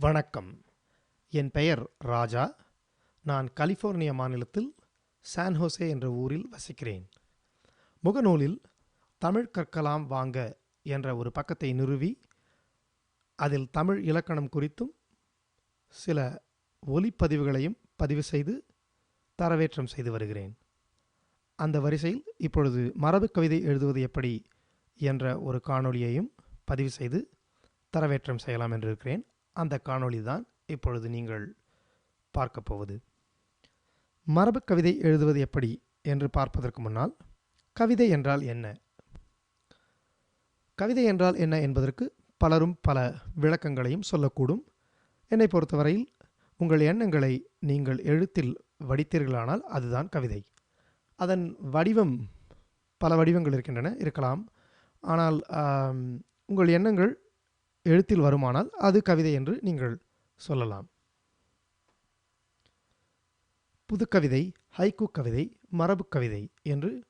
வணக்கம். என் பெயர் ராஜா. நான் கலிஃபோர்னியா மாநிலத்தில் சான் ஹோசே என்ற ஊரில் வசிக்கிறேன். முகநூலில் தமிழ் கற்கலாம் வாங்க என்ற ஒரு பக்கத்தை நிறுவி அதில் தமிழ் இலக்கணம் குறித்தும் சில ஒலிப்பதிவுகளையும் பதிவு செய்து தரவேற்றம் செய்து வருகிறேன். அந்த வரிசையில் இப்பொழுது மரபு கவிதை எழுதுவது எப்படி என்ற ஒரு காணொளியையும் பதிவு செய்து தரவேற்றம் செய்யலாம் என்று இருக்கிறேன் அந்த காணொளி தான் இப்பொழுது நீங்கள் பார்க்கப் போவது. மரபு கவிதை எழுதுவது எப்படி என்று பார்ப்பதற்கு முன்னால் கவிதை என்றால் என்ன? கவிதை என்றால் என்ன என்பதற்கு பலரும் பல விளக்கங்களையும் சொல்லக்கூடும். என்னை பொறுத்தவரையில் உங்கள் எண்ணங்களை நீங்கள் எழுத்தில் வடித்தீர்களானால் அதுதான் கவிதை. அதன் வடிவம் பல வடிவங்கள் இருக்கின்றன இருக்கலாம். ஆனால் உங்கள் எண்ணங்கள் எழுத்தில் வருமானால் அது கவிதை என்று நீங்கள் சொல்லலாம். புதுக்கவிதை ஹைக்கு கவிதை மரபு கவிதை என்று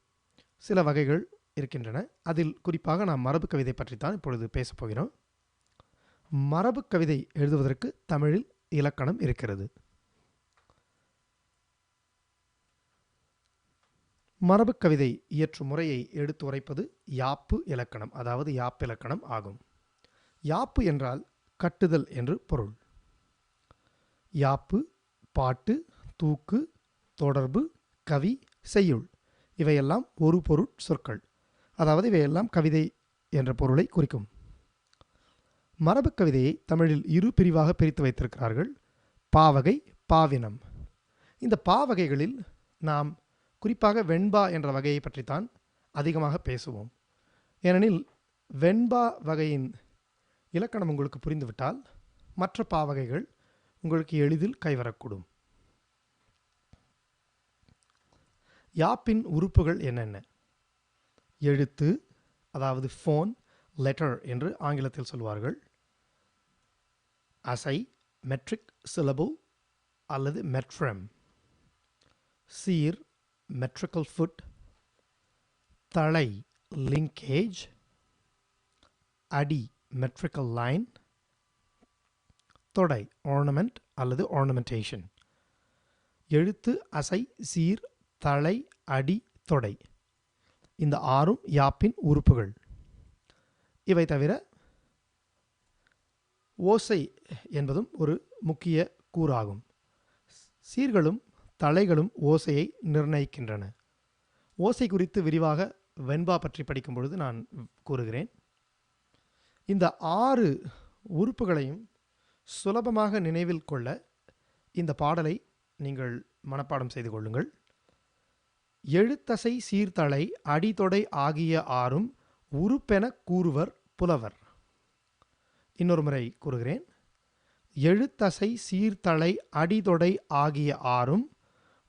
சில வகைகள் இருக்கின்றன. அதில் குறிப்பாக நாம் மரபு கவிதை பற்றித்தான் இப்பொழுது பேசப் போகிறோம். மரபு கவிதை எழுதுவதற்கு தமிழில் இலக்கணம் இருக்கிறது. மரபு கவிதை இயற்றும் முறையை எடுத்து உரைப்பது யாப்பு இலக்கணம் அதாவது யாப்பு இலக்கணம் ஆகும். யாப்பு என்றால் கட்டுதல் என்று பொருள். யாப்பு பாட்டு தூக்கு தொடர்பு கவி செய்யுள். இவையெல்லாம் ஒரு பொருட் சொற்கள். அதாவது இவையெல்லாம் கவிதை என்ற பொருளை குறிக்கும். மரபு கவிதையை தமிழில் இரு பிரிவாக பிரித்து வைத்திருக்கிறார்கள். பாவகை பாவினம். இந்த பாவகைகளில் நாம் குறிப்பாக வெண்பா என்ற வகையை பற்றித்தான் அதிகமாக பேசுவோம். ஏனெனில் வெண்பா வகையின் இலக்கணம் உங்களுக்கு புரிந்துவிட்டால் மற்ற பாவகைகள் உங்களுக்கு எளிதில் கைவரக்கூடும். யாப்பின் உறுப்புகள் என்னென்ன? எழுத்து அதாவது ஃபோன் லெட்டர் என்று ஆங்கிலத்தில் சொல்வார்கள். அசை மெட்ரிக் சிலபுல் அல்லது மெட்ரம் சீர் மெட்ரிக்கல் ஃபுட் தலை லிங்கேஜ் அடி metrical line தொடை ornament அல்லது ornamentation. எழுத்து அசை சீர் தலை அடி தொடை. இந்த ஆறும் யாப்பின் உறுப்புகள். இவை தவிர ஓசை என்பதும் ஒரு முக்கிய கூறாகும். சீர்களும் தலைகளும் ஓசையை நிர்ணயிக்கின்றன. ஓசை குறித்து விரிவாக வெண்பா பற்றி படிக்கும் பொழுது நான் கூறுகிறேன். இந்த ஆறு உறுப்புகளையும் சுலபமாக நினைவில் கொள்ள இந்த பாடலை நீங்கள் மனப்பாடம் செய்து கொள்ளுங்கள். எழுத்தசை சீர்தலை அடிதொடை ஆகிய ஆறும் உறுப்பென கூறுவர் புலவர். இன்னொரு முறை கூறுகிறேன். எழுத்தசை சீர்தலை அடிதொடை ஆகிய ஆறும்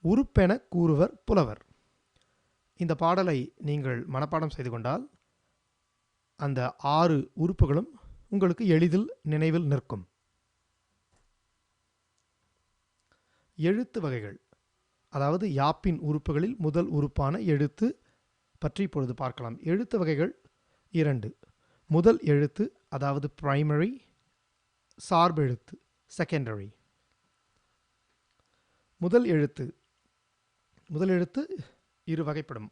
உறுப்பென கூறுவர் புலவர். இந்த பாடலை நீங்கள் மனப்பாடம் செய்து கொண்டால் அந்த ஆறு உறுப்புகளும் உங்களுக்கு எளிதில் நினைவில் நிற்கும். எழுத்து வகைகள். அதாவது யாப்பின் உறுப்புகளில் முதல் உறுப்பான எழுத்து பற்றி இப்பொழுது பார்க்கலாம். எழுத்து வகைகள் இரண்டு. முதல் எழுத்து அதாவது பிரைமரி சார்பெழுத்து செகண்டரி முதல் எழுத்து. முதல் எழுத்து இரு வகைப்படும்.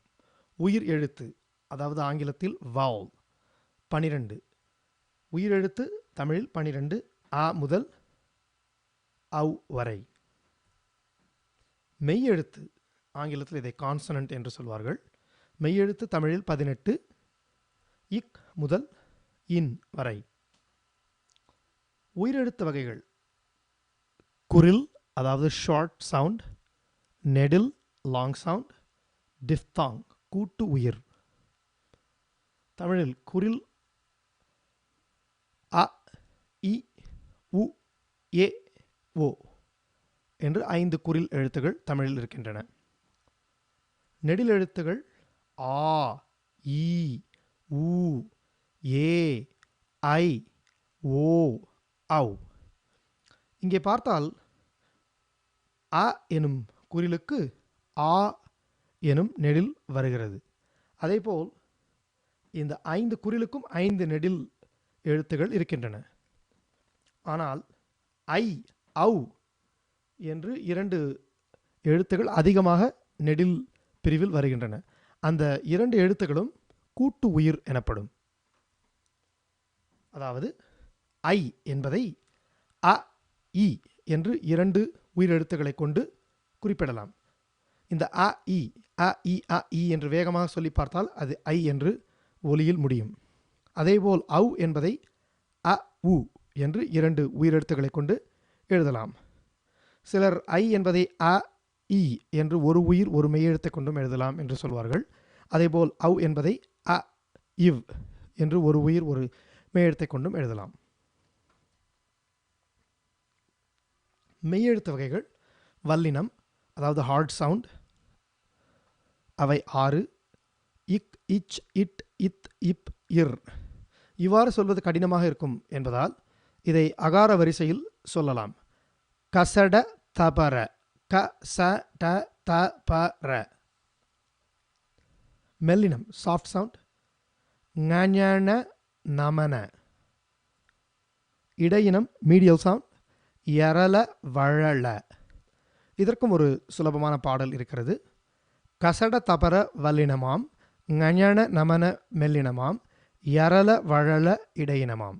உயிர் எழுத்து அதாவது ஆங்கிலத்தில் வவுல் பனிரெண்டு. உயிரெழுத்து தமிழில் பனிரெண்டு ஆ முதல் அவ் வரை. மெய்யெழுத்து ஆங்கிலத்தில் இதை கான்சனன்ட் என்று சொல்வார்கள். மெய் எழுத்து தமிழில் பதினெட்டு இக் முதல் இன் வரை. உயிரெழுத்து வகைகள் குரில் அதாவது ஷார்ட் சவுண்ட் நெடில் லாங் சவுண்ட் டிஃப்தாங் கூட்டு உயிர். தமிழில் குரில் அ இ உ ஏ ஓ என்று ஐந்து குரில் எழுத்துகள் தமிழில் இருக்கின்றன. நெடில் எழுத்துகள் ஆ இ உ ஏ ஐ ஓ அவ் இங்கே பார்த்தால் அ எனும் குறிலுக்கு ஆ எனும் நெடில் வருகிறது. அதேபோல் இந்த ஐந்து குறிலுக்கும் ஐந்து நெடில் எழுத்துகள் இருக்கின்றன. ஆனால் ஐ ஔ என்று இரண்டு எழுத்துகள் அதிகமாக நெடில் பிரிவில் வருகின்றன. அந்த இரண்டு எழுத்துகளும் கூட்டு உயிர் எனப்படும். அதாவது ஐ என்பதை அ இ என்று இரண்டு உயிரெழுத்துக்களை கொண்டு குறிப்பிடலாம். இந்த அ இ அ இ அ இ என்று வேகமாக சொல்லி பார்த்தால் அது ஐ என்று ஒலியில் முடியும். அதேபோல் அவ் என்பதை அ உ என்று இரண்டு உயிரெழுத்துக்களை கொண்டு எழுதலாம். சிலர் ஐ என்பதை அ இ என்று ஒரு உயிர் ஒரு மெய்யெழுத்தை கொண்டும் எழுதலாம் என்று சொல்வார்கள். அதேபோல் ஔ என்பதை அ இவ் என்று ஒரு உயிர் ஒரு மெய்யெழுத்தை கொண்டும் எழுதலாம். மெய்யெழுத்து வகைகள் வல்லினம் அதாவது ஹார்ட் சவுண்ட் அவை ஆறு இக் இச் இட் இத் இப் இர் இவ்வாறு சொல்வது கடினமாக இருக்கும் என்பதால் இதை அகார வரிசையில் சொல்லலாம். கசட தபர க ச ட த ப ர. மெல்லினம் சாஃப்ட் சவுண்ட் ஞன நமன. இடையினம் மீடியல் சவுண்ட் எரள வழல இதற்கும் ஒரு சுலபமான பாடல் இருக்கிறது. கசட தபர வல்லினமாம் ஞன நமன மெல்லினமாம். யரள வழல இடையினமாம்.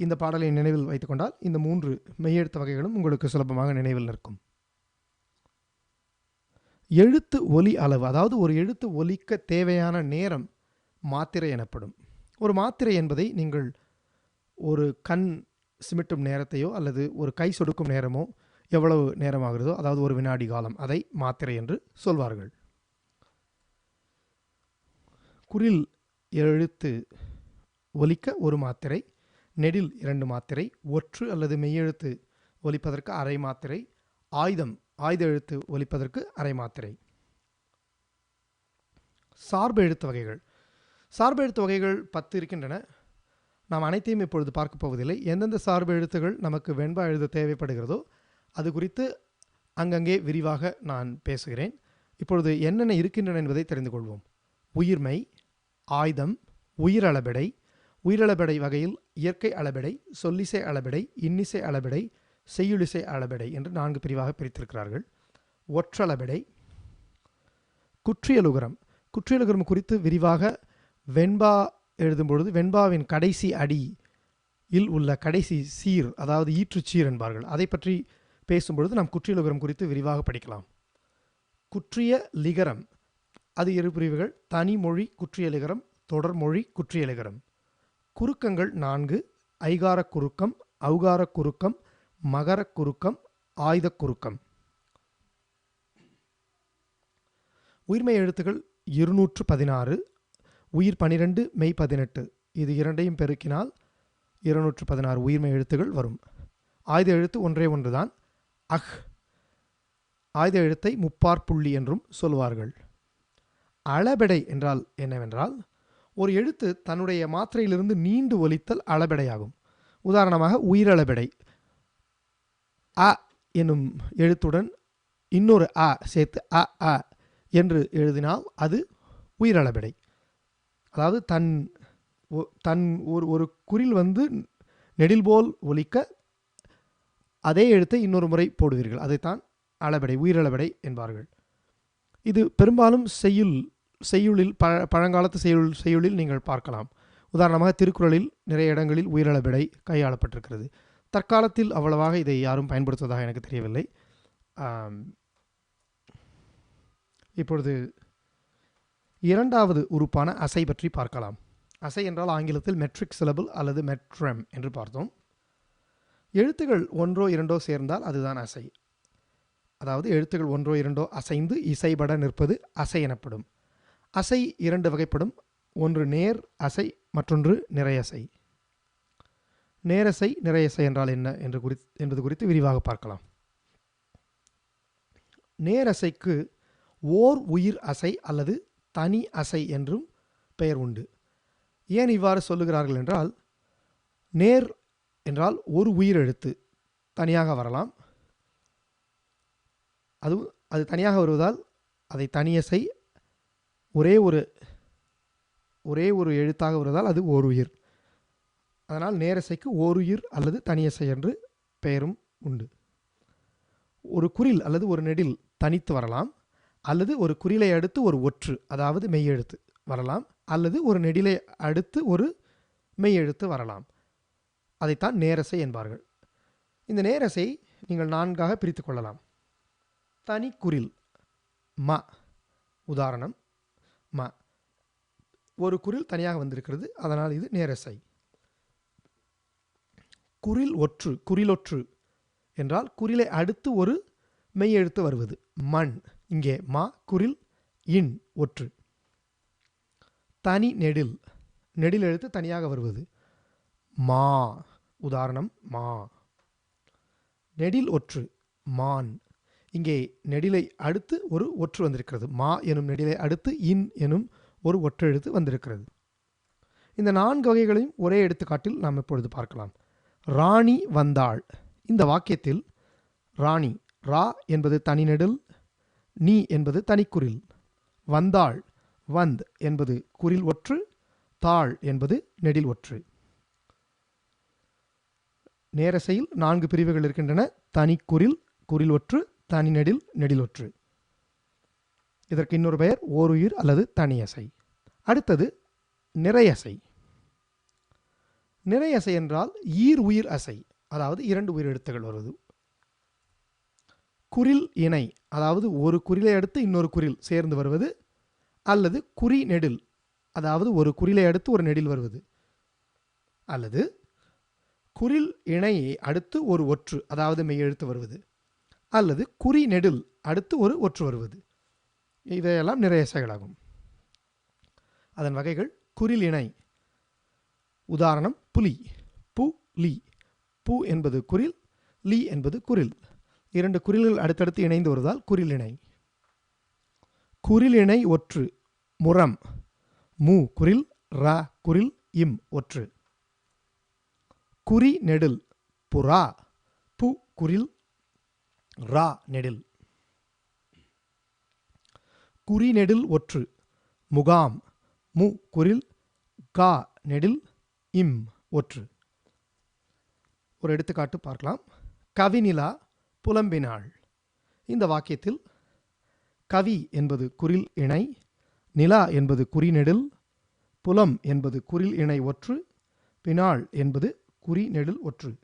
இந்த பாடலை நினைவில் வைத்துக்கொண்டால் இந்த மூன்று மெய்யெழுத்து வகைகளும் உங்களுக்கு சுலபமாக நினைவில் நிற்கும். எழுத்து ஒலி அளவு அதாவது ஒரு எழுத்து ஒலிக்க தேவையான நேரம் மாத்திரை எனப்படும். ஒரு மாத்திரை என்பதை நீங்கள் ஒரு கண் சிமிட்டும் நேரத்தையோ அல்லது ஒரு கை சொடுக்கும் நேரமோ எவ்வளவு நேரமாகிறதோ அதாவது ஒரு வினாடி காலம் அதை மாத்திரை என்று சொல்வார்கள். குரில் எழுத்து ஒலிக்க ஒரு மாத்திரை நெடில் இரண்டு மாத்திரை ஒற்று அல்லது மெய்யெழுத்து ஒலிப்பதற்கு அரை மாத்திரை ஆயுதம் ஆயுத எழுத்து ஒலிப்பதற்கு அரை மாத்திரை. சார்பு எழுத்து வகைகள். சார்பு எழுத்து வகைகள் பத்து இருக்கின்றன. நாம் அனைத்தையும் இப்பொழுது பார்க்கப் போவதில்லை. எந்தெந்த சார்பு எழுத்துகள் நமக்கு வெண்பா எழுத தேவைப்படுகிறதோ அது குறித்து அங்கங்கே விரிவாக நான் பேசுகிறேன். இப்பொழுது என்னென்ன இருக்கின்றன என்பதை தெரிந்து கொள்வோம். உயிர்மை ஆயுதம் உயிரளபெடை உயிரளபெடை வகையில் இயற்கை அளபெடை சொல்லிசை அளபெடை இன்னிசை அளபெடை செய்யுளிசை அளபெடை என்று நான்கு பிரிவாக பிரித்திருக்கிறார்கள். ஒற்றளபெடை குற்றியலுகரம். குற்றியலுகரம் குறித்து விரிவாக வெண்பா எழுதும்பொழுது வெண்பாவின் கடைசி அடி இல் உள்ள கடைசி சீர் அதாவது ஈற்றுச் சீர் என்பார்கள். அதை பற்றி பேசும்பொழுது நாம் குற்றியலுகரம் குறித்து விரிவாக படிக்கலாம். குற்றிய லிகரம் அது இரு பிரிவுகள். தனிமொழி குற்றியலிகரம் தொடர்மொழி குற்றியலிகரம் குறுக்கங்கள் நான்கு. ஐகார குறுக்கம் ஔகார குறுக்கம் மகர குறுக்கம் ஆயுத குறுக்கம். உயிர்மெய் எழுத்துக்கள் இருநூற்று பதினாறு உயிர் பனிரெண்டு மெய் பதினெட்டு. இது இரண்டையும் பெருக்கினால் இருநூற்று பதினாறு உயிர்மெய் எழுத்துகள் வரும். ஆயுத எழுத்து ஒன்றே ஒன்றுதான். அஹ். ஆயுத எழுத்தை முப்பார் புள்ளி என்றும் சொல்வார்கள் அளபெடை என்றால் என்னவென்றால் ஒரு எழுத்து தன்னுடைய மாத்திரையிலிருந்து நீண்டு ஒலித்தல் அளபெடையாகும். உதாரணமாக உயிரளபெடை. அ என்னும் எழுத்துடன் இன்னொரு அ சேர்த்து அ அ என்று எழுதினால் அது உயிரளபெடை. அதாவது தன் ஒ- தன் ஒரு ஒரு குறில் வந்து நெடில் போல் ஒலிக்க அதே எழுத்தை இன்னொரு முறை போடுவீர்கள். அதைத்தான் அளபெடை உயிரளபெடை என்பார்கள். இது பெரும்பாலும் செய்யுள் செய்யுளில் ப பழங்காலத்து செய்யுள் செய்யுளில் நீங்கள் பார்க்கலாம். உதாரணமாக திருக்குறளில் நிறைய இடங்களில் உயிரளபெடை கையாளப்பட்டிருக்கிறது. தற்காலத்தில் அவ்வளவாக இதை யாரும் பயன்படுத்துவதாக எனக்கு தெரியவில்லை. இப்பொழுது இரண்டாவது உறுப்பான அசை பற்றி பார்க்கலாம். அசை என்றால் ஆங்கிலத்தில் மெட்ரிக் சிலபிள் அல்லது மெட்ரம் என்று பார்த்தோம். எழுத்துகள் ஒன்றோ இரண்டோ சேர்ந்தால் அதுதான் அசை. அதாவது எழுத்துகள் ஒன்றோ இரண்டோ அசைந்து இசைபட நிற்பது அசை எனப்படும். அசை இரண்டு வகைப்படும். ஒன்று நேர் அசை மற்றொன்று நிறையசை. நேரசை நிறையசை என்றால் என்ன என்று குறி என்பது குறித்து விரிவாக பார்க்கலாம். நேரசைக்கு ஓர் உயிர் அசை அல்லது தனி அசை என்றும் பெயர் உண்டு. ஏன் இவ்வாறு சொல்லுகிறார்கள் என்றால் நேர் என்றால் ஒரு உயிர் எழுத்து தனியாக வரலாம். அதுவும் அது தனியாக வருவதால் அதை தனியசை ஒரே ஒரு ஒரே ஒரு எழுத்தாக வருவதால் அது ஓர் உயிர். அதனால் நேரசைக்கு ஓருயிர் அல்லது தனியசை என்று பெயரும் உண்டு. ஒரு குறில் அல்லது ஒரு நெடில் தனித்து வரலாம். அல்லது ஒரு குறிலை அடுத்து ஒரு ஒற்று அதாவது மெய்யெழுத்து வரலாம். அல்லது ஒரு நெடிலை அடுத்து ஒரு மெய்யெழுத்து வரலாம். அதைத்தான் நேரசை என்பார்கள். இந்த நேரசை நீங்கள் நான்காக பிரித்து கொள்ளலாம். தனி குறில் ம உதாரணம் ம ஒரு குறில் தனியாக வந்திருக்கிறது அதனால் இது நேரசை குறில் ஒற்று குறிலொற்று என்றால் குறிலை அடுத்து ஒரு மெய்யெழுத்து வருவது. மண் இங்கே மா குறில் இன் ஒற்று. தனி நெடில் நெடில் எழுத்து தனியாக வருவது. மா உதாரணம் மா. நெடில் ஒற்று மான். இங்கே நெடிலை அடுத்து ஒரு ஒற்று வந்திருக்கிறது. மா எனும் நெடிலை அடுத்து இன் எனும் ஒரு ஒற்றெழுத்து வந்திருக்கிறது. இந்த நான்கு வகைகளையும் ஒரே எடுத்துக்காட்டில் நாம் இப்பொழுது பார்க்கலாம். ராணி வந்தாள். இந்த வாக்கியத்தில் ராணி ரா என்பது தனி நெடில் நீ என்பது தனிக்குறில் வந்தாள் வந்த் என்பது குறில் ஒற்று தாள் என்பது நெடில் ஒற்று. நேரசையில் நான்கு பிரிவுகள் இருக்கின்றன. தனிக்குரில் குறில் ஒற்று தனி நெடில் நெடில் ஒற்று இதற்கு இன்னொரு பெயர் ஓருயிர் அல்லது தனியசை அடுத்தது நிறையசை நிறையசை என்றால் ஈர் உயிர் அசை அதாவது இரண்டு உயிர் எழுத்துகள் வருவது குறில் இணை அதாவது ஒரு குறிலை அடுத்து இன்னொரு குறில் சேர்ந்து வருவது அல்லது குறி நெடில் அதாவது ஒரு குறிலை அடுத்து ஒரு நெடில் வருவது. அல்லது குறில் இணையை அடுத்து ஒரு ஒற்று அதாவது மெய்யெழுத்து வருவது. அல்லது குறி நெடில் அடுத்து ஒரு ஒற்று வருவது. இதையெல்லாம் நிறைய செயலாகும். அதன் வகைகள் குறில் இணை. உதாரணம் புலி. பு லி. பு என்பது குறில் லி என்பது குரில் இரண்டு குறில்கள் அடுத்தடுத்து இணைந்து வருவதால் குறில் இணை. குறில் இணை ஒற்று முரம். மு குரில் ர குரில் இம் ஒற்று. குறி நெடில் புறா. பு குரில் ரா நெடில். குறி நெடில் ஒற்று. முகாம். மு குரில் கா நெடில். இம் ஒற்று. ஒரு எடுத்துக்காட்டு பார்க்கலாம். கவிநிலா புலம்பினாள் இந்த வாக்கியத்தில் கவி என்பது குறில் இணை நிலா என்பது குறிநெடில் புலம் என்பது குறில் இணை ஒற்று பினாள் என்பது குறிநெடில் ஒற்று.